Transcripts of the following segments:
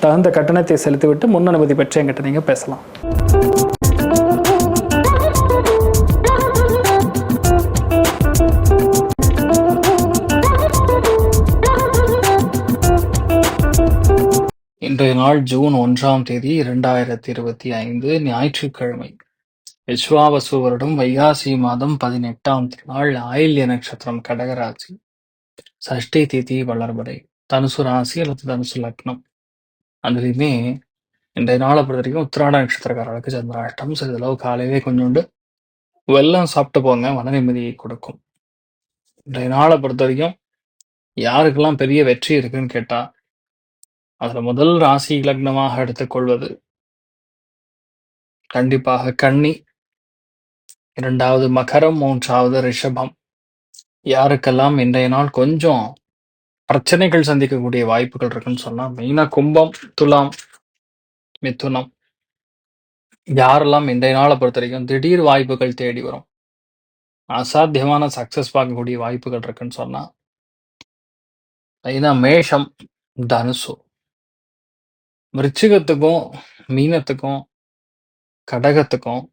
தகுந்த கட்டணத்தை செலுத்திவிட்டு முன் அனுமதி பெற்று எங்கிட்ட நீங்கள் பேசலாம். இன்றைய நாள் ஜூன் ஒன்றாம் தேதி இரண்டாயிரத்தி இருபத்தி ஐந்து ஞாயிற்றுக்கிழமை. விஸ்வாவசு வருடம் வைகாசி மாதம் பதினெட்டாம் நாள் ஆயில்ய நட்சத்திரம் கடகராசி. சஷ்டி திதி வளர்படை. தனுசு ராசி அல்லது தனுசு லக்னம். அதுலேயுமே இன்றைய நாளை பொறுத்த வரைக்கும் உத்திராட நட்சத்திரக்காரர்களுக்கு சந்திராஷ்டம் சிறிதளவு காலையிலே கொஞ்சோண்டு வெள்ளம் சாப்பிட்டு போங்க மன நிம்மதியை கொடுக்கும். இன்றைய நாளை பொறுத்த வரைக்கும் யாருக்கெல்லாம் பெரிய வெற்றி இருக்குன்னு கேட்டா அதுல முதல் ராசி லக்னமாக எடுத்துக்கொள்வது கண்டிப்பாக கன்னி. இரண்டாவது மகரம் மூன்றாவது ரிஷபம். யாருக்கெல்லாம் இன்றைய நாள் கொஞ்சம் பிரச்சனைகள் சந்திக்கக்கூடிய வாய்ப்புகள் இருக்குன்னு சொன்னா மெயினா கும்பம் துலாம் மிதுனம். யாரெல்லாம் இன்றைய நாளை பொறுத்த வரைக்கும் திடீர் வாய்ப்புகள் தேடி வரும். அசாத்தியமான சக்சஸ் பார்க்கக்கூடிய வாய்ப்புகள் இருக்குன்னு சொன்னா மெயினா மேஷம் தனுசு. விருச்சிகத்துக்கும் மீனத்துக்கும் கடகத்துக்கும்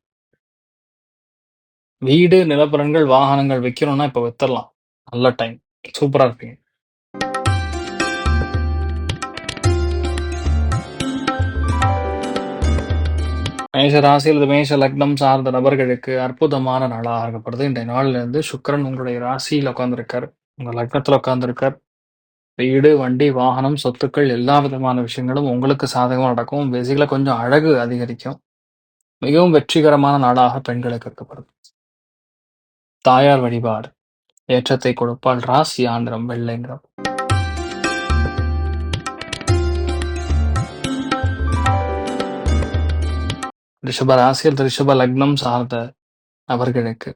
வீடு நிலப்பரன்கள் வாகனங்கள் விற்கணும்னா இப்போ வித்தரலாம் நல்ல டைம் சூப்பரா இருப்பீங்க. மேஷ ராசி அல்லது மேஷ லக்னம் சார்ந்த நபர்களுக்கு அற்புதமான நாளாக ஆகப்படுது. இன்றைய நாள்ல இருந்து சுக்கிரன் உங்களுடைய ராசியில் உட்காந்துருக்கார் உங்க லக்னத்துல உட்காந்துருக்கார் வீடு வண்டி வாகனம் சொத்துக்கள் எல்லா விதமான விஷயங்களும் உங்களுக்கு சாதகமாக நடக்கும். பேசிக்கலா கொஞ்சம் அழகு அதிகரிக்கும். மிகவும் வெற்றிகரமான நாளாக பெண்களுக்கு இருக்கப்படுது தாயார் வழிபாடு. ஏற்றத்தை கொடுப்பால் ராசி ஆந்திரம் வெள்ளைங்கிறோம் ரிஷப ராசியில் ரிஷப லக்னம் சார்ந்த நபர்களுக்கு.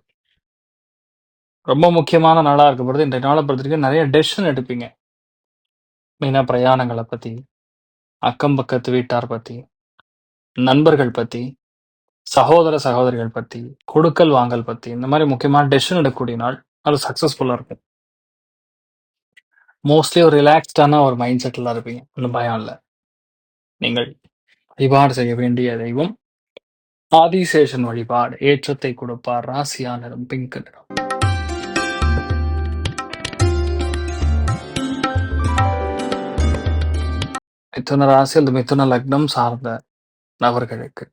ரொம்ப முக்கியமான நாளாக இருக்கப்படுது. இன்றைய நாளை பொறுத்த வரைக்கும் நிறைய டெசிஷன் எடுப்பீங்க. மெயினாக பிரயாணங்களை பற்றி அக்கம் பக்கத்து வீட்டார் பற்றி நண்பர்கள் பற்றி சகோதர சகோதரிகள் பற்றி கொடுக்கல் வாங்கல் பற்றி இந்த மாதிரி முக்கியமான டெசிஷன் எடுக்கக்கூடிய நாள். அது சக்ஸஸ்ஃபுல்லாக இருக்கும். மோஸ்ட்லி ஒரு ரிலாக்ஸ்டான ஒரு மைண்ட் செட்டில் இருப்பீங்க. ஒன்றும் பயம் இல்லை. நீங்கள் வழிபாடு செய்ய வேண்டிய தெய்வம். ஆதிசேஷன் வழிபாடு ஏற்றத்தை கொடுப்பார் ராசியா நிறம் பிங்க் நிறம் மிதுன ராசி அல்லது மிதுன லக்னம் சார்ந்த நபர்களுக்கு.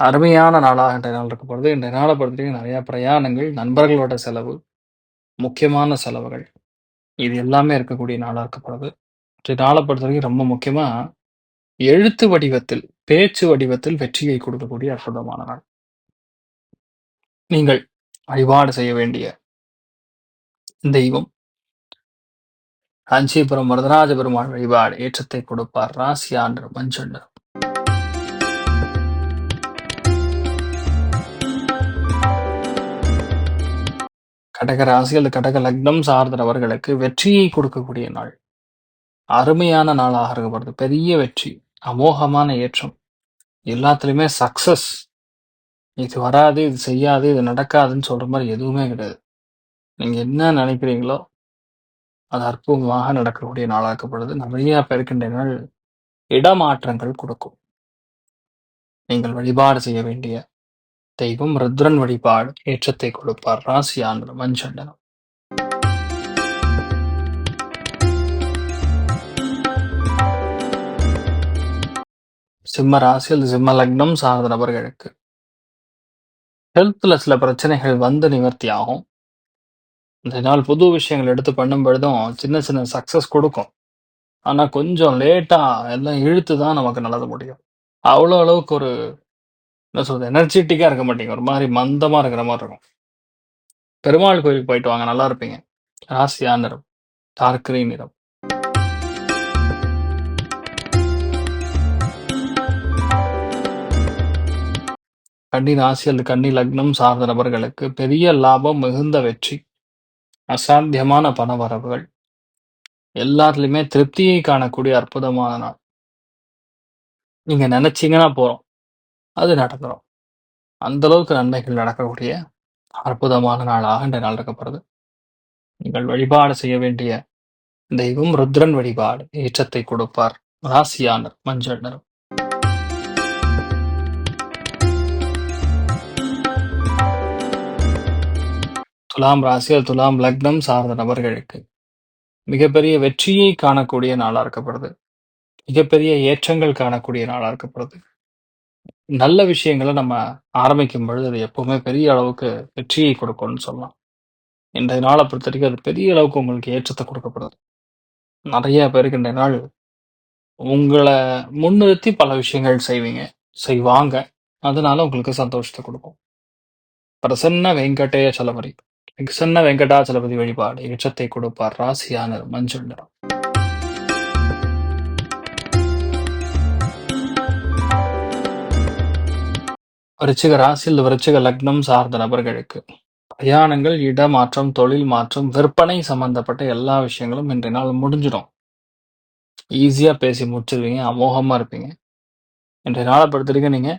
அருமையான நாளாக இன்றைய நாள் இருக்க போகிறது. இன்றைய நாளை பொறுத்தவரைக்கும் நிறைய பிரயாணங்கள் நண்பர்களோட செலவு முக்கியமான செலவுகள் இது எல்லாமே இருக்கக்கூடிய நாளாக இருக்கப்படுது இன்றைய நாளை பொறுத்த வரைக்கும் ரொம்ப முக்கியமா எழுத்து வடிவத்தில் பேச்சு வடிவத்தில் வெற்றியை கொடுக்கக்கூடிய அற்புதமான நாள். நீங்கள் வழிபாடு செய்ய வேண்டிய தெய்வம் காஞ்சிபுரம் வரதராஜ பெருமாள் வழிபாடு ஏற்றத்தை கொடுப்பார். ராசி ஆண்டு மஞ்சள் கடக ராசி அல்லது கடக லக்னம் சார்ந்தவர்களுக்கு வெற்றியை கொடுக்கக்கூடிய நாள். அருமையான நாளாக இருக்கப்படுது பெரிய வெற்றி. அமோகமான ஏற்றம் எல்லாத்துலயுமே சக்ஸஸ் இது வராது இது செய்யாது இது நடக்காதுன்னு சொல்ற மாதிரி எதுவுமே கிடையாது நீங்க என்ன நினைக்கிறீங்களோ, அது அற்புதமாக நடக்கக்கூடிய நாளாக்கப்படுது. நிறைய பெருக்கின்றனர் இடமாற்றங்கள் கொடுக்கும். நீங்கள் வழிபாடு செய்ய வேண்டிய தெய்வம் ருத்ரன் வழிபாடு ஏற்றத்தை கொடுப்பார். ராசி ஆண்டனம் மஞ்சண்டனம் சிம்ம ராசியில் சிம்ம லக்னம் சார்ந்த நபர்களுக்கு ஹெல்த்தில் சில பிரச்சனைகள் வந்து நிவர்த்தி ஆகும். இந்த நாள் புது விஷயங்கள் எடுத்து பண்ணும் பொழுதும் சின்ன சின்ன சக்சஸ் கொடுக்கும். ஆனா கொஞ்சம் லேட்டா எல்லாம் இழுத்து தான் நமக்கு நல்லது முடியும். அவ்வளோ அளவுக்கு ஒரு என்ன சொல்றது எனர்ஜெட்டிக்காக இருக்க மாட்டீங்க. ஒரு மாதிரி மந்தமா இருக்கிற மாதிரி இருக்கும். பெருமாள் கோயிலுக்கு போயிட்டு வாங்க நல்லா இருப்பீங்க. ராசியா நிறம் டார்க் கிரீன் நிறம். கன்னி ராசி அல்லது கன்னி லக்னம் சார்ந்த நபர்களுக்கு பெரிய லாபம், மிகுந்த வெற்றி, அசாத்தியமான பண வரவுகள், எல்லாத்துலயுமே திருப்தியை காணக்கூடிய அற்புதமான நாள். நீங்க நினைச்சீங்கன்னா போறோம். அது நடந்துரும். அந்த அளவுக்கு நன்மைகள் நடக்கக்கூடிய அற்புதமான நாளாக இந்த நாள் இருக்கப்படுது. நீங்கள் வழிபாடு செய்ய வேண்டிய தெய்வம் ருத்ரன் வழிபாடு ஏற்றத்தை கொடுப்பார். ராசியானர் மஞ்சள் நிறம். துலாம் ராசியில் துலாம் லக்னம் சார்ந்த நபர்களுக்கு மிகப்பெரிய வெற்றியை காணக்கூடிய நாளாக இருக்கப்படுது. மிகப்பெரிய ஏற்றங்கள் காணக்கூடிய நாளாக இருக்கப்படுது. நல்ல விஷயங்களை நம்ம ஆரம்பிக்கும் பொழுது, அது எப்பவுமே பெரிய அளவுக்கு வெற்றியை கொடுக்கும்னு சொல்லலாம். இன்றைய நாளை பொறுத்தவரைக்கும் அது பெரிய அளவுக்கு உங்களுக்கு ஏற்றத்தை கொடுக்கப்படுது. நிறைய பேருக்கு இன்றைய நாள் உங்களை முன்னிறுத்தி பல விஷயங்கள் செய்வீங்க. செய்வாங்க. அதனால உங்களுக்கு சந்தோஷத்தை கொடுக்கும். பிரசன்ன வெங்கடேய வெங்கடேசலபதி பிரசன்ன வெங்கடாச்சலபதி வழிபாடு ஏற்றத்தை கொடுப்பார். ராசியானர் மஞ்சள் நிறம். விருச்சிக ராசியில் விருச்சிக லக்னம் சார்ந்த நபர்களுக்கு பிரயாணங்கள், இடமாற்றம், தொழில் மாற்றம், விற்பனை சம்பந்தப்பட்ட எல்லா விஷயங்களும் இன்றைய நாள் முடிஞ்சிடும். ஈஸியா பேசி முடிச்சிருவீங்க. அமோகமா இருப்பீங்க. இன்றைய நாளை பொறுத்தவரைக்கும் நீங்க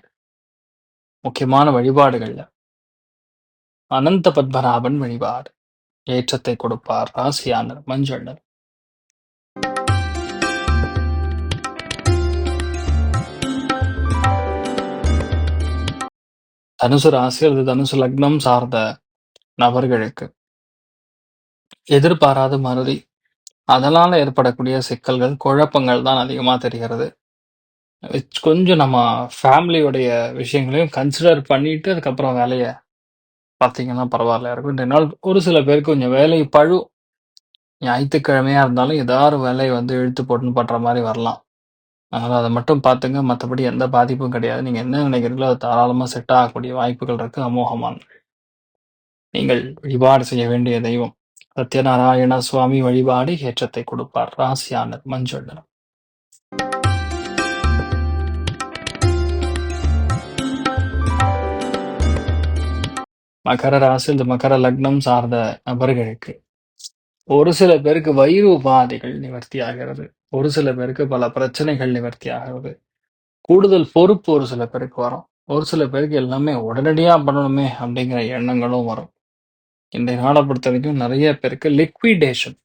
முக்கியமான வழிபாடுகள்ல அனந்த பத்மநாபன் வழிபாடு ஏற்றத்தை கொடுப்பார். ராசியானர் மஞ்சள் நிறம். தனுசு ராசி அல்லது தனுசு லக்னம் சார்ந்த நபர்களுக்கு எதிர்பாராத மறதி, அதனால ஏற்படக்கூடிய சிக்கல்கள், குழப்பங்கள் தான் அதிகமா தெரிகிறது. கொஞ்சம் நம்ம ஃபேமிலியோடைய விஷயங்களையும் கன்சிடர் பண்ணிட்டு அதுக்கப்புறம் வேலையை பார்த்தீங்கன்னா பரவாயில்லையா இருக்கும். ரெண்டு நாள் ஒரு சில பேருக்கு கொஞ்சம் வேலை பழு ஞாயிற்றுக்கிழமையாக இருந்தாலும் ஏதாவது வேலை வந்து இழுத்து போட்டுன்னு பண்ணுற மாதிரி வரலாம். அதனால் அதை மட்டும் பார்த்துங்க. மற்றபடி எந்த பாதிப்பும் கிடையாது. நீங்கள் என்ன நினைக்கிறீங்களோ அது தாராளமாக செட் ஆகக்கூடிய வாய்ப்புகள் இருக்குது அமோகமான நீங்கள் வழிபாடு செய்ய வேண்டிய தெய்வம் சத்யநாராயண சுவாமி வழிபாடு ஏற்றத்தை கொடுப்பார். ராசியானர் மஞ்சள் நிறம். மகர ராசி இந்த மகர லக்னம் சார்ந்த நபர்களுக்கு ஒரு சில பேருக்கு வயிறு உபாதைகள் நிவர்த்தி ஆகிறது. ஒரு சில பேருக்கு பல பிரச்சனைகள் நிவர்த்தி ஆகிறது. கூடுதல் பொறுப்பு ஒரு சில பேருக்கு வரும். ஒரு சில பேருக்கு எல்லாமே உடனடியா பண்ணணுமே அப்படிங்கிற எண்ணங்களும் வரும். இந்த இன்றைய பொறுத்த வரைக்கும் நிறைய பேருக்கு லிக்விடேஷன்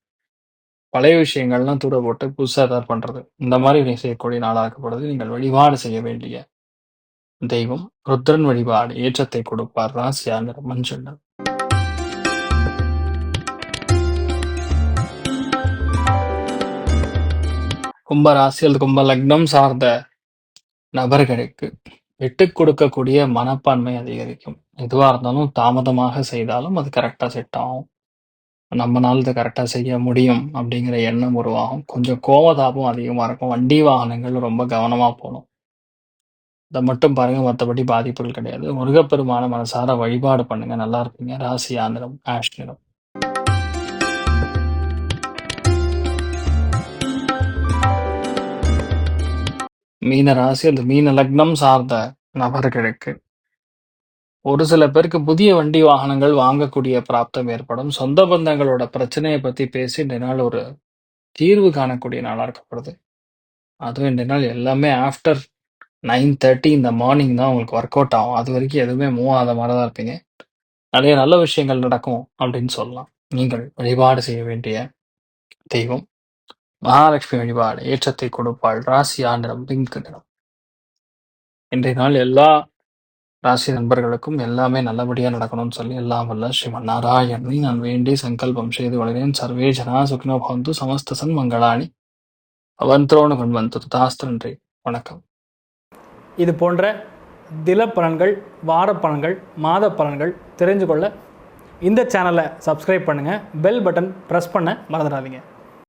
பழைய விஷயங்கள்லாம் தூர போட்டு புதுசாக ஏதாவது பண்றது. இந்த மாதிரி நீ செய்யக்கூடிய நாளா இருக்கப்படுது. நீங்கள் வழிபாடு செய்ய வேண்டிய தெய்வம் ருத்ரன் வழிபாடு ஏற்றத்தை கொடுப்பார். ராசியானர் மஞ்சள் கும்ப ராசி அல்லது கும்ப லக்னம் சார்ந்த நபர்களுக்கு விட்டுக் கொடுக்கக்கூடிய மனப்பான்மை அதிகரிக்கும். எதுவா இருந்தாலும் தாமதமாக செய்தாலும் அது கரெக்டாக செட் ஆகும். நம்மனால இத கரெக்டாக செய்ய முடியும் அப்படிங்கிற எண்ணம் உருவாகும். கொஞ்சம் கோவதாபம் அதிகமா இருக்கும். வண்டி வாகனங்கள் ரொம்ப கவனமா போகணும் இதை மட்டும் பாருங்க. மற்றபடி பாதிப்புகள் கிடையாது. முருகப்பெருமான மனசார வழிபாடு பண்ணுங்க. நல்லா இருப்பீங்க. ராசி ஆந்திரம் ஆஷ் நிறம். மீன ராசி அந்த மீன லக்னம் சார்ந்த நபர்களுக்கு ஒரு சில பேருக்கு புதிய வண்டி வாகனங்கள் வாங்கக்கூடிய பிராப்தம் ஏற்படும். சொந்த பந்தங்களோட பிரச்சனையை பத்தி பேசி இந்த நாள் ஒரு தீர்வு காணக்கூடிய நாளா இருக்கப்படுது. அதுவும் இந்த நாள் எல்லாமே ஆஃப்டர் 9:30 இந்த மார்னிங் தான் உங்களுக்கு ஒர்க் அவுட் ஆகும். அது வரைக்கும் எதுவுமே மூவ் ஆகாத மாதிரி தான் இருப்பீங்க. நிறைய நல்ல விஷயங்கள் நடக்கும் அப்படின்னு சொல்லலாம். நீங்கள் வழிபாடு செய்ய வேண்டிய தெய்வம். மகாலட்சுமி வழிபாடு ஏற்றத்தை கொடுப்பாள். ராசி ஆண்டிடம் பிங்க் நிறம். இன்றைய நாள் எல்லா ராசி நண்பர்களுக்கும் எல்லாமே நல்லபடியா நடக்கணும்னு சொல்லி எல்லாம் வல்ல ஸ்ரீமன் நாராயணனை நான் வேண்டி சங்கல்பம் செய்து கொள்கிறேன் சர்வே ஜனா சுக்னோ பவந்து சமஸ்த சன் மங்களாணி. அவந்தோணு கொண்டு வந்து தாஸ்திரன்றி வணக்கம். இது போன்ற தில பலன்கள் வார பலன்கள் மாத பலன்கள் தெரிஞ்சு கொள்ள இந்த சேனலை சப்ஸ்கிரைப் பண்ணுங்கள் பெல் பட்டன் ப்ரெஸ் பண்ண மறந்துடாதீங்க.